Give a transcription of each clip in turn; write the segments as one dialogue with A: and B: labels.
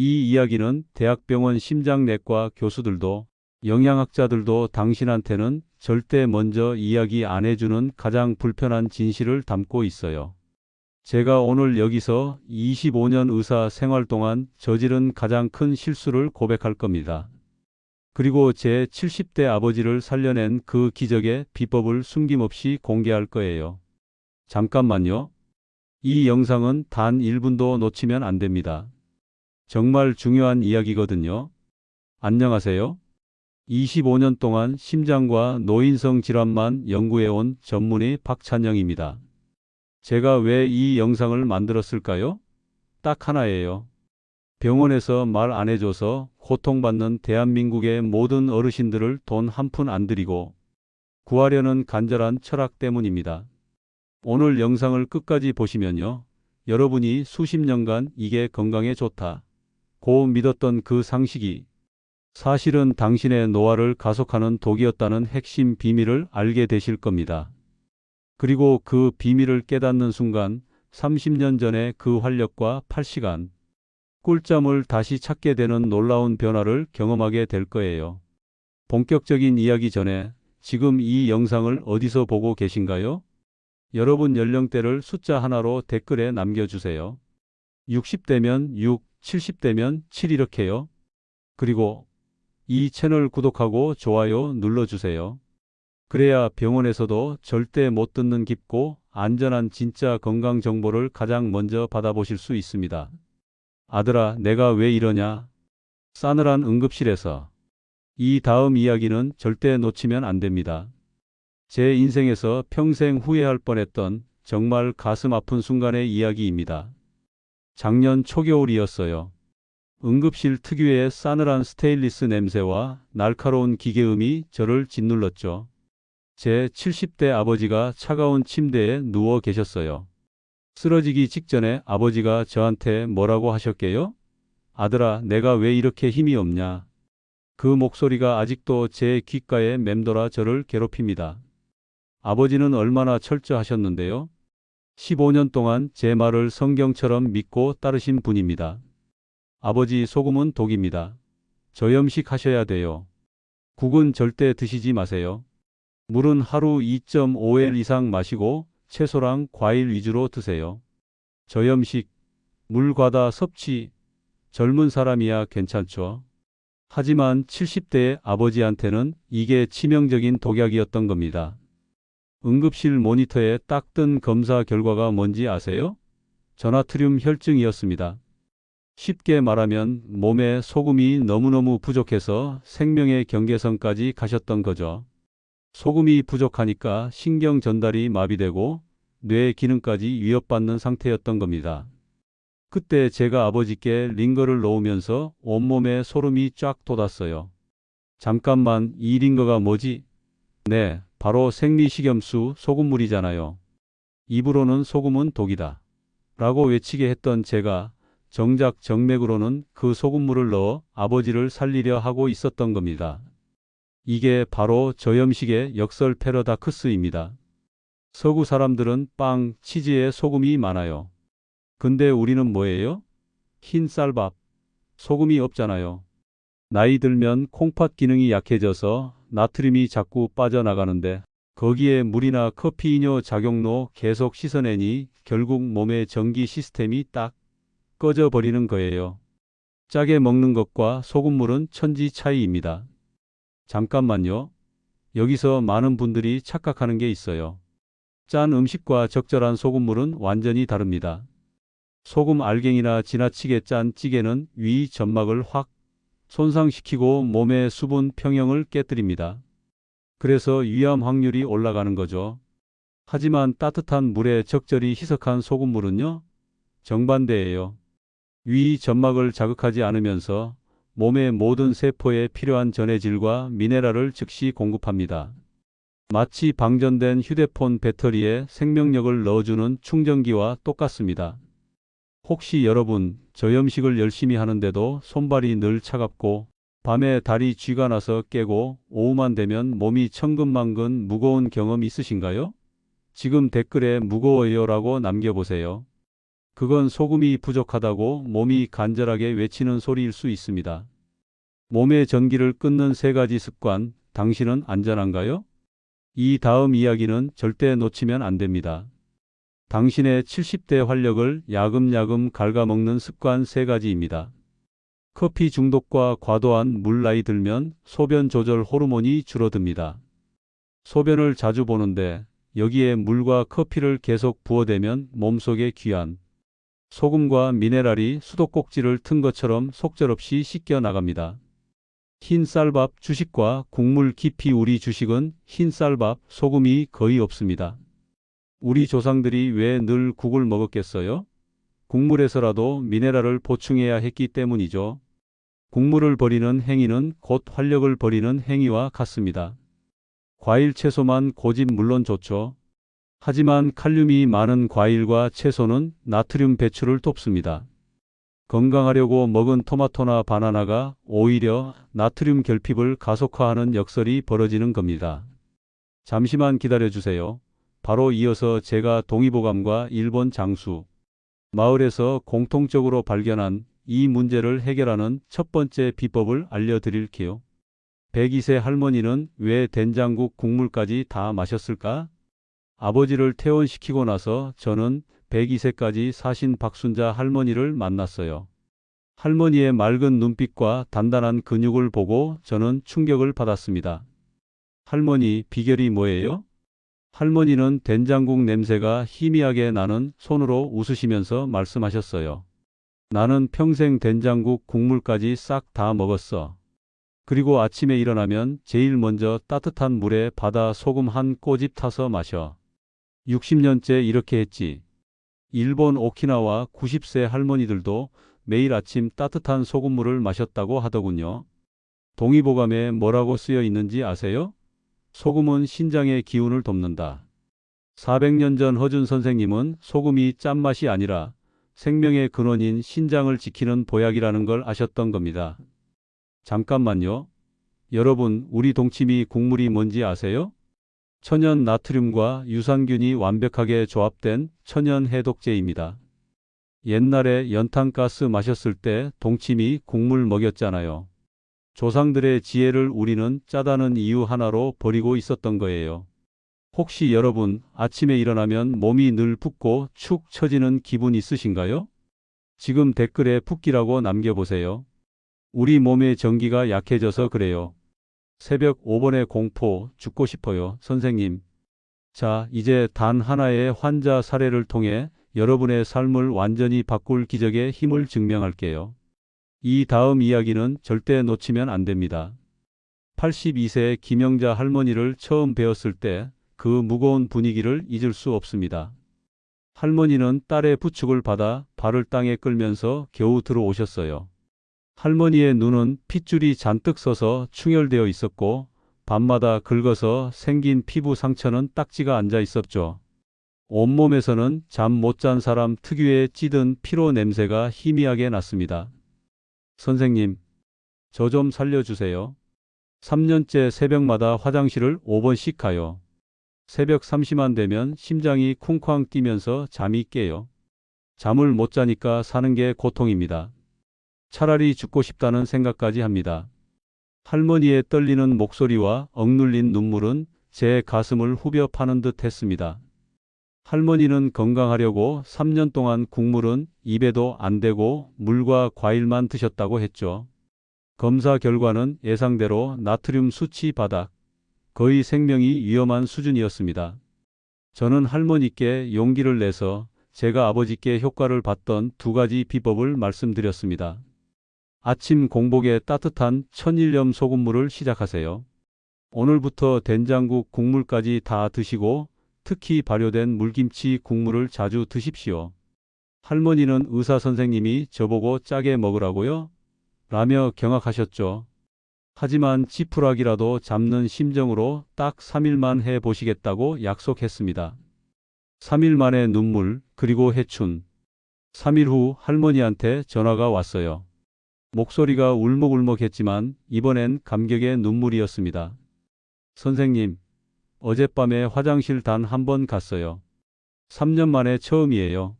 A: 이 이야기는 대학병원 심장내과 교수들도 영양학자들도 당신한테는 절대 먼저 이야기 안 해주는 가장 불편한 진실을 담고 있어요. 제가 오늘 여기서 25년 의사 생활 동안 저지른 가장 큰 실수를 고백할 겁니다. 그리고 제 70대 아버지를 살려낸 그 기적의 비법을 숨김없이 공개할 거예요. 잠깐만요. 이 영상은 단 1분도 놓치면 안 됩니다. 정말 중요한 이야기거든요. 안녕하세요. 25년 동안 심장과 노인성 질환만 연구해온 전문의 박찬영입니다. 제가 왜 이 영상을 만들었을까요? 딱 하나예요. 병원에서 말 안 해줘서 고통받는 대한민국의 모든 어르신들을 돈 한 푼 안 들이고 구하려는 간절한 철학 때문입니다. 오늘 영상을 끝까지 보시면요. 여러분이 수십 년간 이게 건강에 좋다. 고 믿었던 그 상식이 사실은 당신의 노화를 가속하는 독이었다는 핵심 비밀을 알게 되실 겁니다. 그리고 그 비밀을 깨닫는 순간 30년 전의 그 활력과 8시간 꿀잠을 다시 찾게 되는 놀라운 변화를 경험하게 될 거예요. 본격적인 이야기 전에 지금 이 영상을 어디서 보고 계신가요? 여러분 연령대를 숫자 하나로 댓글에 남겨주세요. 60대면 6, 70대면 7 이렇게요. 그리고 이 채널 구독하고 좋아요 눌러주세요. 그래야 병원에서도 절대 못 듣는 깊고 안전한 진짜 건강 정보를 가장 먼저 받아보실 수 있습니다. 아들아, 내가 왜 이러냐? 싸늘한 응급실에서. 이 다음 이야기는 절대 놓치면 안 됩니다. 제 인생에서 평생 후회할 뻔했던 정말 가슴 아픈 순간의 이야기입니다. 작년 초겨울이었어요. 응급실 특유의 싸늘한 스테인리스 냄새와 날카로운 기계음이 저를 짓눌렀죠. 제 70대 아버지가 차가운 침대에 누워 계셨어요. 쓰러지기 직전에 아버지가 저한테 뭐라고 하셨게요? 아들아, 내가 왜 이렇게 힘이 없냐? 그 목소리가 아직도 제 귓가에 맴돌아 저를 괴롭힙니다. 아버지는 얼마나 철저하셨는데요? 15년 동안 제 말을 성경처럼 믿고 따르신 분입니다. 아버지 소금은 독입니다. 저염식 하셔야 돼요. 국은 절대 드시지 마세요. 물은 하루 2.5엘 이상 마시고 채소랑 과일 위주로 드세요. 저염식, 물 과다 섭취, 젊은 사람이야 괜찮죠. 하지만 70대의 아버지한테는 이게 치명적인 독약이었던 겁니다. 응급실 모니터에 딱 뜬 검사 결과가 뭔지 아세요? 전화트륨 혈증이었습니다. 쉽게 말하면 몸에 소금이 너무너무 부족해서 생명의 경계선까지 가셨던 거죠. 소금이 부족하니까 신경 전달이 마비되고 뇌 기능까지 위협받는 상태였던 겁니다. 그때 제가 아버지께 링거를 놓으면서 온몸에 소름이 쫙 돋았어요. 잠깐만, 이 링거가 뭐지? 네, 바로 생리식염수 소금물이잖아요. 입으로는 소금은 독이다. 라고 외치게 했던 제가 정작 정맥으로는 그 소금물을 넣어 아버지를 살리려 하고 있었던 겁니다. 이게 바로 저염식의 역설 패러다크스입니다. 서구 사람들은 빵, 치즈에 소금이 많아요. 근데 우리는 뭐예요? 흰 쌀밥. 소금이 없잖아요. 나이 들면 콩팥 기능이 약해져서 나트륨이 자꾸 빠져나가는데 거기에 물이나 커피 이뇨 작용로 계속 씻어내니 결국 몸의 전기 시스템이 딱 꺼져버리는 거예요. 짜게 먹는 것과 소금물은 천지 차이입니다. 잠깐만요. 여기서 많은 분들이 착각하는 게 있어요. 짠 음식과 적절한 소금물은 완전히 다릅니다. 소금 알갱이나 지나치게 짠 찌개는 위 점막을 확 손상시키고 몸의 수분 평형을 깨뜨립니다. 그래서 위암 확률이 올라가는 거죠. 하지만 따뜻한 물에 적절히 희석한 소금물은요? 정반대예요. 위 점막을 자극하지 않으면서 몸의 모든 세포에 필요한 전해질과 미네랄을 즉시 공급합니다. 마치 방전된 휴대폰 배터리에 생명력을 넣어주는 충전기와 똑같습니다. 혹시 여러분 저 염식을 열심히 하는데도 손발이 늘 차갑고 밤에 다리 쥐가 나서 깨고 오후만 되면 몸이 천근만근 무거운 경험 있으신가요? 지금 댓글에 무거워요라고 남겨보세요. 그건 소금이 부족하다고 몸이 간절하게 외치는 소리일 수 있습니다. 몸의 전기를 끊는 세 가지 습관, 당신은 안전한가요? 이 다음 이야기는 절대 놓치면 안 됩니다. 당신의 70대 활력을 야금야금 갉아먹는 습관 세 가지입니다. 커피 중독과 과도한 물 나이 들면 소변 조절 호르몬이 줄어듭니다. 소변을 자주 보는데 여기에 물과 커피를 계속 부어대면 몸속에 귀한 소금과 미네랄이 수도꼭지를 튼 것처럼 속절없이 씻겨 나갑니다. 흰 쌀밥 주식과 국물 깊이 우리 주식은 흰 쌀밥 소금이 거의 없습니다. 우리 조상들이 왜 늘 국을 먹었겠어요? 국물에서라도 미네랄을 보충해야 했기 때문이죠. 국물을 버리는 행위는 곧 활력을 버리는 행위와 같습니다. 과일 채소만 고집 물론 좋죠. 하지만 칼륨이 많은 과일과 채소는 나트륨 배출을 돕습니다. 건강하려고 먹은 토마토나 바나나가 오히려 나트륨 결핍을 가속화하는 역설이 벌어지는 겁니다. 잠시만 기다려 주세요. 바로 이어서 제가 동의보감과 일본 장수, 마을에서 공통적으로 발견한 이 문제를 해결하는 첫 번째 비법을 알려드릴게요. 102세 할머니는 왜 된장국 국물까지 다 마셨을까? 아버지를 퇴원시키고 나서 저는 102세까지 사신 박순자 할머니를 만났어요. 할머니의 맑은 눈빛과 단단한 근육을 보고 저는 충격을 받았습니다. 할머니, 비결이 뭐예요? 할머니는 된장국 냄새가 희미하게 나는 손으로 웃으시면서 말씀하셨어요. 나는 평생 된장국 국물까지 싹 다 먹었어. 그리고 아침에 일어나면 제일 먼저 따뜻한 물에 바다 소금 한 꼬집 타서 마셔. 60년째 이렇게 했지. 일본 오키나와 90세 할머니들도 매일 아침 따뜻한 소금물을 마셨다고 하더군요. 동의보감에 뭐라고 쓰여 있는지 아세요? 소금은 신장의 기운을 돕는다. 400년 전 허준 선생님은 소금이 짠맛이 아니라 생명의 근원인 신장을 지키는 보약이라는 걸 아셨던 겁니다. 잠깐만요. 여러분, 우리 동치미 국물이 뭔지 아세요? 천연 나트륨과 유산균이 완벽하게 조합된 천연 해독제입니다. 옛날에 연탄가스 마셨을 때 동치미 국물 먹였잖아요. 조상들의 지혜를 우리는 짜다는 이유 하나로 버리고 있었던 거예요. 혹시 여러분 아침에 일어나면 몸이 늘 붓고 축 처지는 기분 있으신가요? 지금 댓글에 붓기라고 남겨보세요. 우리 몸의 전기가 약해져서 그래요. 새벽 5번의 공포 죽고 싶어요, 선생님. 자, 이제 단 하나의 환자 사례를 통해 여러분의 삶을 완전히 바꿀 기적의 힘을 증명할게요. 이 다음 이야기는 절대 놓치면 안 됩니다. 82세 김영자 할머니를 처음 배웠을 때 그 무거운 분위기를 잊을 수 없습니다. 할머니는 딸의 부축을 받아 발을 땅에 끌면서 겨우 들어오셨어요. 할머니의 눈은 핏줄이 잔뜩 서서 충혈되어 있었고 밤마다 긁어서 생긴 피부 상처는 딱지가 앉아 있었죠. 온몸에서는 잠 못 잔 사람 특유의 찌든 피로 냄새가 희미하게 났습니다. 선생님, 저 좀 살려주세요. 3년째 새벽마다 화장실을 5번씩 가요. 새벽 3시만 되면 심장이 쿵쾅 뛰면서 잠이 깨요. 잠을 못 자니까 사는 게 고통입니다. 차라리 죽고 싶다는 생각까지 합니다. 할머니의 떨리는 목소리와 억눌린 눈물은 제 가슴을 후벼 파는 듯 했습니다. 할머니는 건강하려고 3년 동안 국물은 입에도 안 대고 물과 과일만 드셨다고 했죠. 검사 결과는 예상대로 나트륨 수치 바닥, 거의 생명이 위험한 수준이었습니다. 저는 할머니께 용기를 내서 제가 아버지께 효과를 봤던 두 가지 비법을 말씀드렸습니다. 아침 공복에 따뜻한 천일염 소금물을 시작하세요. 오늘부터 된장국 국물까지 다 드시고 특히 발효된 물김치 국물을 자주 드십시오. 할머니는 의사 선생님이 저보고 짜게 먹으라고요? 라며 경악하셨죠. 하지만 지푸라기라도 잡는 심정으로 딱 3일만 해 보시겠다고 약속했습니다. 3일 만에 눈물, 그리고 해춘. 3일 후 할머니한테 전화가 왔어요. 목소리가 울먹울먹했지만 이번엔 감격의 눈물이었습니다. 선생님, 어젯밤에 화장실 단 한 번 갔어요. 3년 만에 처음이에요.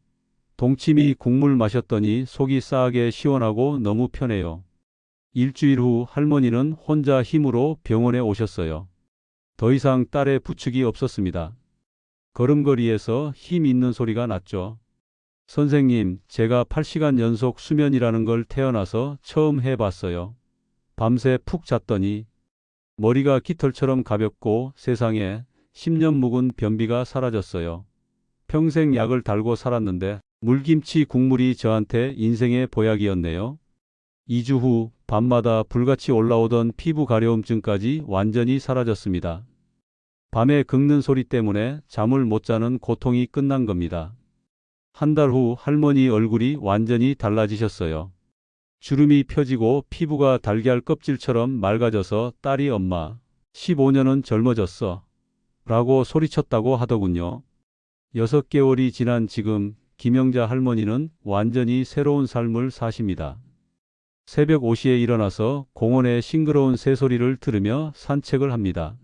A: 동치미 국물 마셨더니 속이 싸하게 시원하고 너무 편해요. 일주일 후 할머니는 혼자 힘으로 병원에 오셨어요. 더 이상 딸의 부축이 없었습니다. 걸음걸이에서 힘 있는 소리가 났죠. 선생님, 제가 8시간 연속 수면이라는 걸 태어나서 처음 해봤어요. 밤새 푹 잤더니 머리가 깃털처럼 가볍고 세상에 10년 묵은 변비가 사라졌어요. 평생 약을 달고 살았는데 물김치 국물이 저한테 인생의 보약이었네요. 2주 후 밤마다 불같이 올라오던 피부 가려움증까지 완전히 사라졌습니다. 밤에 긁는 소리 때문에 잠을 못 자는 고통이 끝난 겁니다. 한 달 후 할머니 얼굴이 완전히 달라지셨어요. 주름이 펴지고 피부가 달걀 껍질처럼 맑아져서 딸이 엄마, 15년은 젊어졌어. 라고 소리쳤다고 하더군요. 6개월이 지난 지금 김영자 할머니는 완전히 새로운 삶을 사십니다. 새벽 5시에 일어나서 공원의 싱그러운 새소리를 들으며 산책을 합니다.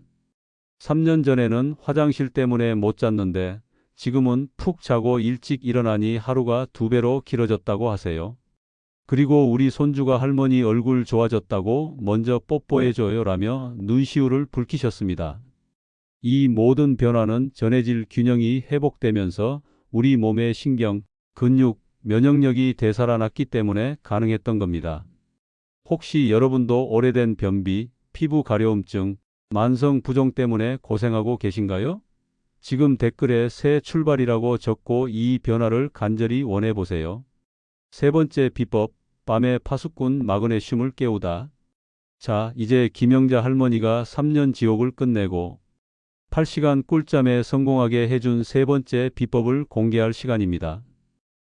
A: 3년 전에는 화장실 때문에 못 잤는데 지금은 푹 자고 일찍 일어나니 하루가 두 배로 길어졌다고 하세요. 그리고 우리 손주가 할머니 얼굴 좋아졌다고 먼저 뽀뽀해줘요 라며 눈시울을 붉히셨습니다. 이 모든 변화는 전해질 균형이 회복되면서 우리 몸의 신경, 근육, 면역력이 되살아났기 때문에 가능했던 겁니다. 혹시 여러분도 오래된 변비, 피부 가려움증, 만성 부종 때문에 고생하고 계신가요? 지금 댓글에 새 출발이라고 적고 이 변화를 간절히 원해 보세요. 세 번째 비법, 밤에 파수꾼 마그네슘을 깨우다. 자, 이제 김영자 할머니가 3년 지옥을 끝내고 8시간 꿀잠에 성공하게 해준 세 번째 비법을 공개할 시간입니다.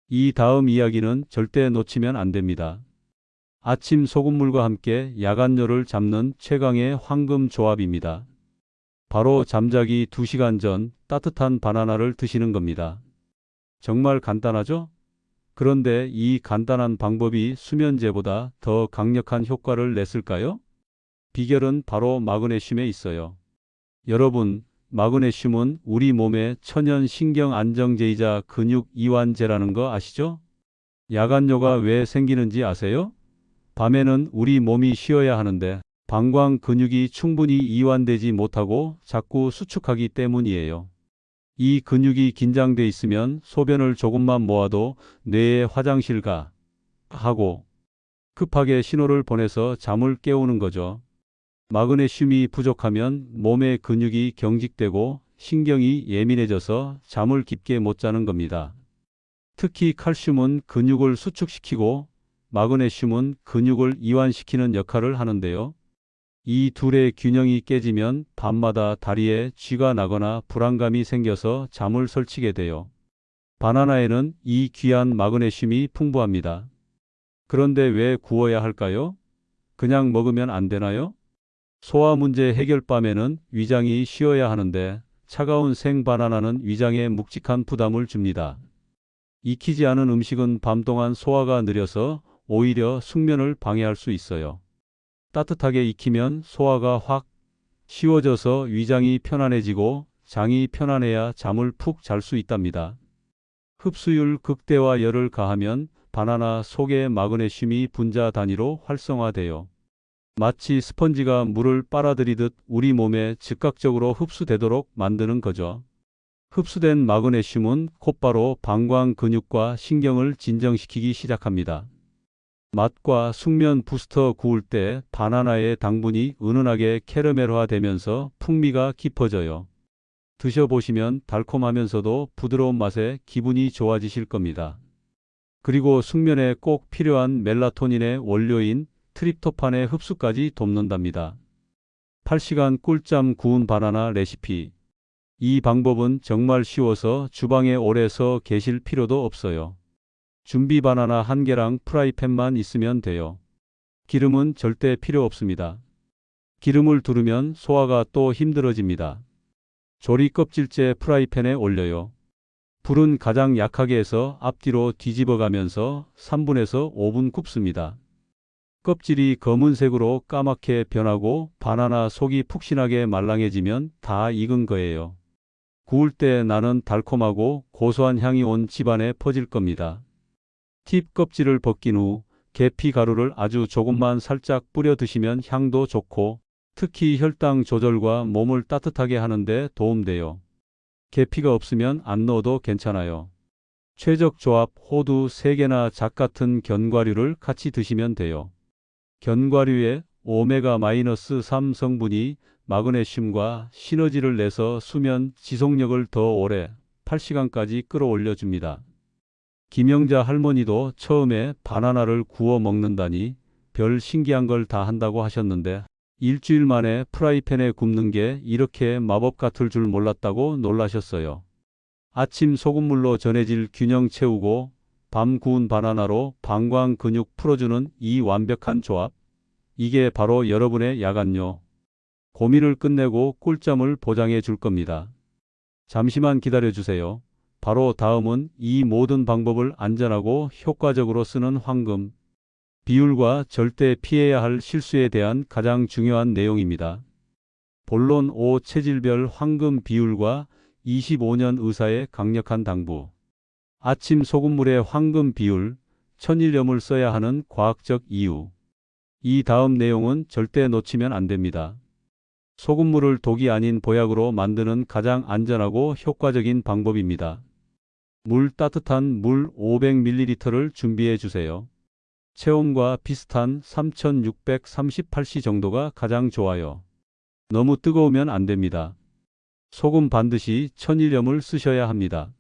A: 이 다음 이야기는 절대 놓치면 안 됩니다. 아침 소금물과 함께 야간열을 잡는 최강의 황금 조합입니다. 바로 잠자기 2시간 전 따뜻한 바나나를 드시는 겁니다. 정말 간단하죠? 그런데 이 간단한 방법이 수면제보다 더 강력한 효과를 냈을까요? 비결은 바로 마그네슘에 있어요. 여러분, 마그네슘은 우리 몸의 천연 신경 안정제이자 근육 이완제라는 거 아시죠? 야간요가 왜 생기는지 아세요? 밤에는 우리 몸이 쉬어야 하는데 방광 근육이 충분히 이완되지 못하고 자꾸 수축하기 때문이에요. 이 근육이 긴장돼 있으면 소변을 조금만 모아도 뇌에 화장실 가 하고 급하게 신호를 보내서 잠을 깨우는 거죠. 마그네슘이 부족하면 몸의 근육이 경직되고 신경이 예민해져서 잠을 깊게 못 자는 겁니다. 특히 칼슘은 근육을 수축시키고 마그네슘은 근육을 이완시키는 역할을 하는데요. 이 둘의 균형이 깨지면 밤마다 다리에 쥐가 나거나 불안감이 생겨서 잠을 설치게 돼요. 바나나에는 이 귀한 마그네슘이 풍부합니다. 그런데 왜 구워야 할까요? 그냥 먹으면 안 되나요? 소화 문제 해결밤에는 위장이 쉬어야 하는데 차가운 생 바나나는 위장에 묵직한 부담을 줍니다. 익히지 않은 음식은 밤 동안 소화가 느려서 오히려 숙면을 방해할 수 있어요. 따뜻하게 익히면 소화가 확 쉬워져서 위장이 편안해지고 장이 편안해야 잠을 푹 잘 수 있답니다. 흡수율 극대화 열을 가하면 바나나 속의 마그네슘이 분자 단위로 활성화돼요. 마치 스펀지가 물을 빨아들이듯 우리 몸에 즉각적으로 흡수되도록 만드는 거죠. 흡수된 마그네슘은 곧바로 방광 근육과 신경을 진정시키기 시작합니다. 맛과 숙면 부스터 구울 때 바나나의 당분이 은은하게 캐러멜화되면서 풍미가 깊어져요. 드셔보시면 달콤하면서도 부드러운 맛에 기분이 좋아지실 겁니다. 그리고 숙면에 꼭 필요한 멜라토닌의 원료인 트립토판의 흡수까지 돕는답니다. 8시간 꿀잠 구운 바나나 레시피. 이 방법은 정말 쉬워서 주방에 오래 서 계실 필요도 없어요. 준비 바나나 한 개랑 프라이팬만 있으면 돼요. 기름은 절대 필요 없습니다. 기름을 두르면 소화가 또 힘들어집니다. 조리 껍질째 프라이팬에 올려요. 불은 가장 약하게 해서 앞뒤로 뒤집어 가면서 3분에서 5분 굽습니다. 껍질이 검은색으로 까맣게 변하고 바나나 속이 푹신하게 말랑해지면 다 익은 거예요. 구울 때 나는 달콤하고 고소한 향이 온 집안에 퍼질 겁니다. 팁 껍질을 벗긴 후 계피 가루를 아주 조금만 살짝 뿌려 드시면 향도 좋고 특히 혈당 조절과 몸을 따뜻하게 하는데 도움돼요. 계피가 없으면 안 넣어도 괜찮아요. 최적 조합 호두 3개나 작 같은 견과류를 같이 드시면 돼요. 견과류에 오메가-3 성분이 마그네슘과 시너지를 내서 수면 지속력을 더 오래 8시간까지 끌어올려 줍니다. 김영자 할머니도 처음에 바나나를 구워 먹는다니 별 신기한 걸 다 한다고 하셨는데 일주일 만에 프라이팬에 굽는 게 이렇게 마법 같을 줄 몰랐다고 놀라셨어요. 아침 소금물로 전해질 균형 채우고 밤 구운 바나나로 방광 근육 풀어주는 이 완벽한 조합. 이게 바로 여러분의 야간요. 고민을 끝내고 꿀잠을 보장해 줄 겁니다. 잠시만 기다려 주세요. 바로 다음은 이 모든 방법을 안전하고 효과적으로 쓰는 황금. 비율과 절대 피해야 할 실수에 대한 가장 중요한 내용입니다. 본론 5 체질별 황금 비율과 25년 의사의 강력한 당부. 아침 소금물의 황금 비율, 천일염을 써야 하는 과학적 이유. 이 다음 내용은 절대 놓치면 안 됩니다. 소금물을 독이 아닌 보약으로 만드는 가장 안전하고 효과적인 방법입니다. 물 따뜻한 물 500ml를 준비해 주세요. 체온과 비슷한 3638C 정도가 가장 좋아요. 너무 뜨거우면 안 됩니다. 소금 반드시 천일염을 쓰셔야 합니다.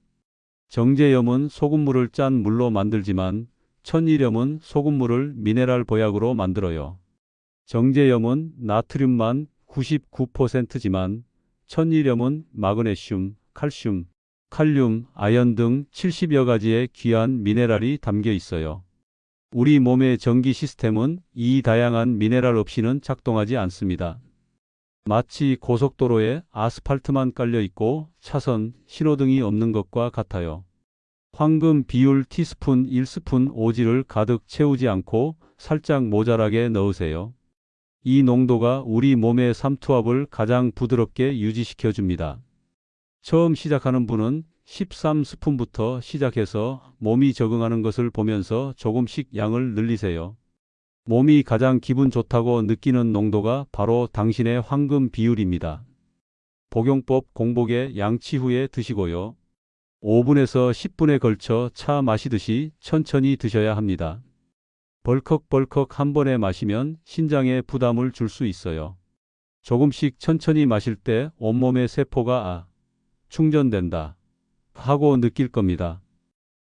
A: 정제염은 소금물을 짠 물로 만들지만 천일염은 소금물을 미네랄 보약으로 만들어요. 정제염은 나트륨만 99%지만 천일염은 마그네슘, 칼슘, 칼륨, 아연 등 70여 가지의 귀한 미네랄이 담겨 있어요. 우리 몸의 전기 시스템은 이 다양한 미네랄 없이는 작동하지 않습니다. 마치 고속도로에 아스팔트만 깔려 있고 차선, 신호등이 없는 것과 같아요. 황금 비율 티스푼 1스푼 오지를 가득 채우지 않고 살짝 모자라게 넣으세요. 이 농도가 우리 몸의 삼투압을 가장 부드럽게 유지시켜 줍니다. 처음 시작하는 분은 13스푼부터 시작해서 몸이 적응하는 것을 보면서 조금씩 양을 늘리세요. 몸이 가장 기분 좋다고 느끼는 농도가 바로 당신의 황금 비율입니다. 복용법 공복에 양치 후에 드시고요. 5분에서 10분에 걸쳐 차 마시듯이 천천히 드셔야 합니다. 벌컥벌컥 한 번에 마시면 신장에 부담을 줄 수 있어요. 조금씩 천천히 마실 때 온몸의 세포가 아, 충전된다 하고 느낄 겁니다.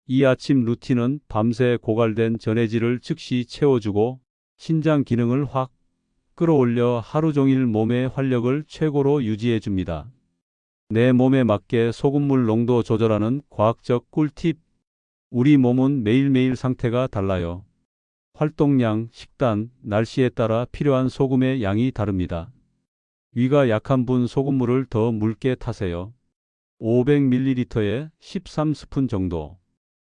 A: 이 아침 루틴은 밤새 고갈된 전해질을 즉시 채워주고 신장 기능을 확 끌어올려 하루 종일 몸의 활력을 최고로 유지해 줍니다. 내 몸에 맞게 소금물 농도 조절하는 과학적 꿀팁. 우리 몸은 매일매일 상태가 달라요. 활동량, 식단, 날씨에 따라 필요한 소금의 양이 다릅니다. 위가 약한 분 소금물을 더 묽게 타세요. 500ml에 13스푼 정도.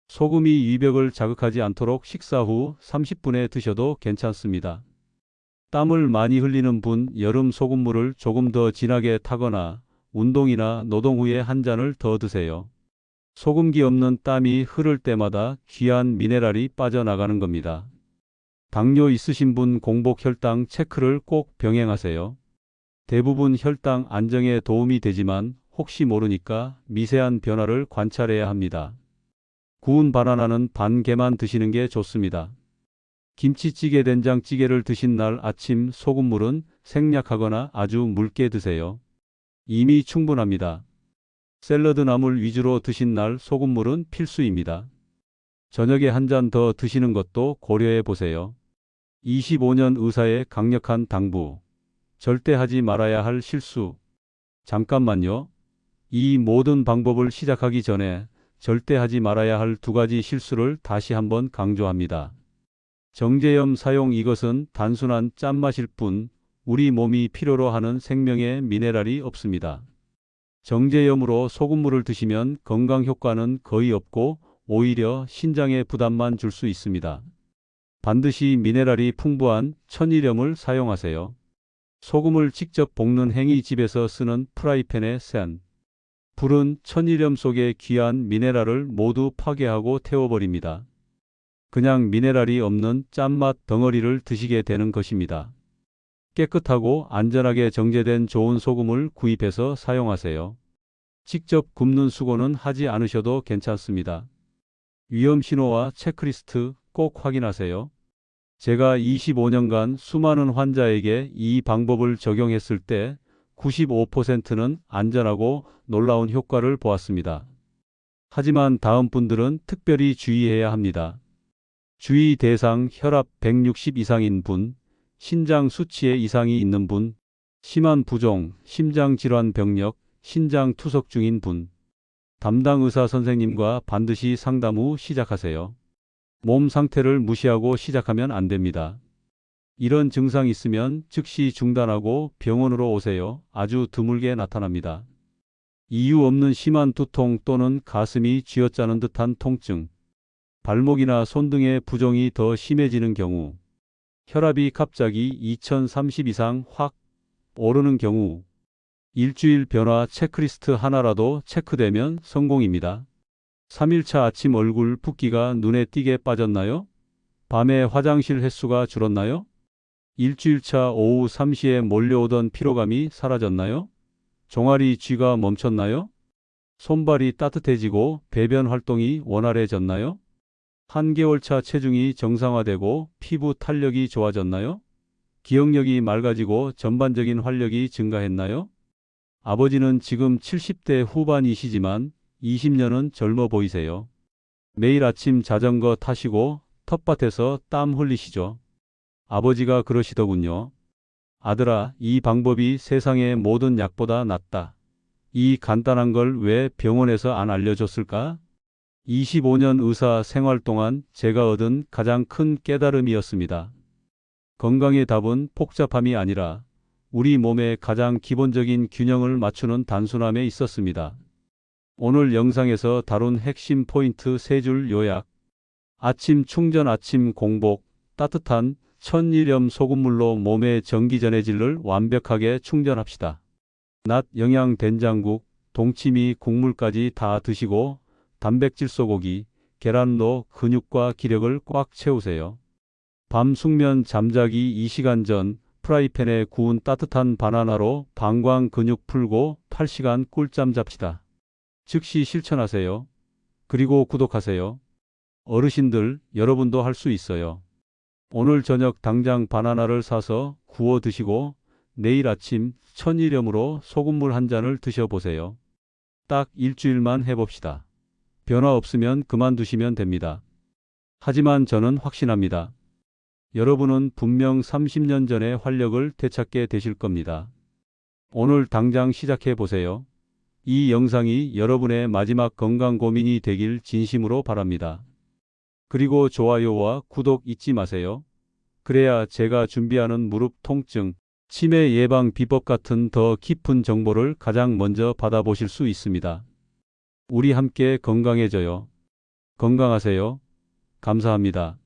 A: 소금이 위벽을 자극하지 않도록 식사 후 30분에 드셔도 괜찮습니다. 땀을 많이 흘리는 분 여름 소금물을 조금 더 진하게 타거나 운동이나 노동 후에 한 잔을 더 드세요. 소금기 없는 땀이 흐를 때마다 귀한 미네랄이 빠져나가는 겁니다. 당뇨 있으신 분 공복 혈당 체크를 꼭 병행하세요. 대부분 혈당 안정에 도움이 되지만 혹시 모르니까 미세한 변화를 관찰해야 합니다. 구운 바나나는 반 개만 드시는 게 좋습니다. 김치찌개 된장찌개를 드신 날 아침 소금물은 생략하거나 아주 묽게 드세요. 이미 충분합니다. 샐러드 나물 위주로 드신 날 소금물은 필수입니다. 저녁에 한 잔 더 드시는 것도 고려해 보세요. 25년 의사의 강력한 당부. 절대 하지 말아야 할 실수. 잠깐만요. 이 모든 방법을 시작하기 전에 절대 하지 말아야 할 두 가지 실수를 다시 한번 강조합니다. 정제염 사용 이것은 단순한 짠맛일 뿐 우리 몸이 필요로 하는 생명의 미네랄이 없습니다. 정제염으로 소금물을 드시면 건강 효과는 거의 없고 오히려 신장에 부담만 줄 수 있습니다. 반드시 미네랄이 풍부한 천일염을 사용하세요. 소금을 직접 볶는 행위 집에서 쓰는 프라이팬에 센 불은 천일염 속의 귀한 미네랄을 모두 파괴하고 태워버립니다. 그냥 미네랄이 없는 짠맛 덩어리를 드시게 되는 것입니다. 깨끗하고 안전하게 정제된 좋은 소금을 구입해서 사용하세요. 직접 굽는 수고는 하지 않으셔도 괜찮습니다. 위험 신호와 체크리스트 꼭 확인하세요. 제가 25년간 수많은 환자에게 이 방법을 적용했을 때 95%는 안전하고 놀라운 효과를 보았습니다. 하지만 다음 분들은 특별히 주의해야 합니다. 주의 대상 혈압 160 이상인 분, 신장 수치에 이상이 있는 분, 심한 부종, 심장 질환 병력, 신장 투석 중인 분. 담당 의사 선생님과 반드시 상담 후 시작하세요. 몸 상태를 무시하고 시작하면 안 됩니다. 이런 증상 있으면 즉시 중단하고 병원으로 오세요. 아주 드물게 나타납니다. 이유 없는 심한 두통 또는 가슴이 쥐어짜는 듯한 통증, 발목이나 손 등의 부종이 더 심해지는 경우, 혈압이 갑자기 2030 이상 확 오르는 경우, 일주일 변화 체크리스트 하나라도 체크되면 성공입니다. 3일차 아침 얼굴 붓기가 눈에 띄게 빠졌나요? 밤에 화장실 횟수가 줄었나요? 일주일차 오후 3시에 몰려오던 피로감이 사라졌나요? 종아리 쥐가 멈췄나요? 손발이 따뜻해지고 배변 활동이 원활해졌나요? 한개월차 체중이 정상화되고 피부 탄력이 좋아졌나요? 기억력이 맑아지고 전반적인 활력이 증가했나요? 아버지는 지금 70대 후반이시지만 20년은 젊어 보이세요. 매일 아침 자전거 타시고 텃밭에서 땀 흘리시죠. 아버지가 그러시더군요. 아들아, 이 방법이 세상의 모든 약보다 낫다. 이 간단한 걸 왜 병원에서 안 알려줬을까? 25년 의사 생활 동안 제가 얻은 가장 큰 깨달음이었습니다. 건강의 답은 복잡함이 아니라 우리 몸의 가장 기본적인 균형을 맞추는 단순함에 있었습니다. 오늘 영상에서 다룬 핵심 포인트 세 줄 요약. 아침 충전 아침 공복, 따뜻한 천일염 소금물로 몸의 전기 전해질을 완벽하게 충전합시다. 낮 영양 된장국, 동치미 국물까지 다 드시고 단백질 소고기, 계란로 근육과 기력을 꽉 채우세요. 밤 숙면 잠자기 2시간 전 프라이팬에 구운 따뜻한 바나나로 방광 근육 풀고 8시간 꿀잠 잡시다. 즉시 실천하세요. 그리고 구독하세요. 어르신들, 여러분도 할 수 있어요. 오늘 저녁 당장 바나나를 사서 구워 드시고 내일 아침 천일염으로 소금물 한 잔을 드셔보세요. 딱 일주일만 해봅시다. 변화 없으면 그만두시면 됩니다. 하지만 저는 확신합니다. 여러분은 분명 30년 전의 활력을 되찾게 되실 겁니다. 오늘 당장 시작해 보세요. 이 영상이 여러분의 마지막 건강 고민이 되길 진심으로 바랍니다. 그리고 좋아요와 구독 잊지 마세요. 그래야 제가 준비하는 무릎 통증, 치매 예방 비법 같은 더 깊은 정보를 가장 먼저 받아보실 수 있습니다. 우리 함께 건강해져요. 건강하세요. 감사합니다.